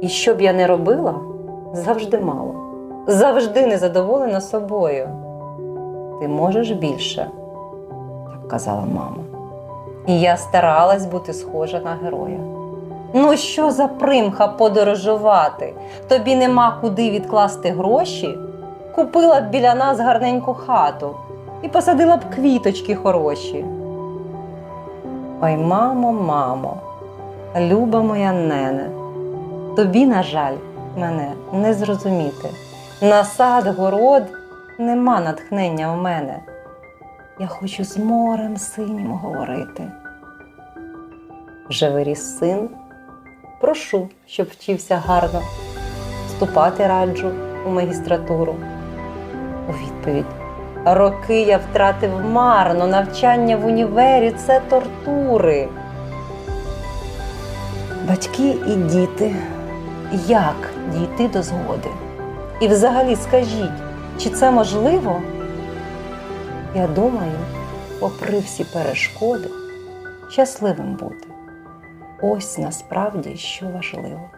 І що б я не робила, завжди мало. Завжди незадоволена собою. Ти можеш більше, так казала мама. І я старалась бути схожа на героя. Ну, що за примха подорожувати? Тобі нема куди відкласти гроші? Купила б біля нас гарненьку хату і посадила б квіточки хороші. Ой, мамо, мамо, люба моя нене, тобі, на жаль, мене не зрозуміти. На сад, город нема натхнення в мене. Я хочу з морем синім говорити. Вже виріс син, прошу, щоб вчився гарно, вступати раджу у магістратуру. У відповідь роки я втратив марно, навчання в універі це тортури. Батьки і діти, як дійти до згоди? І взагалі скажіть, чи це можливо? Я думаю, попри всі перешкоди, щасливим бути. Ось насправді що важливо.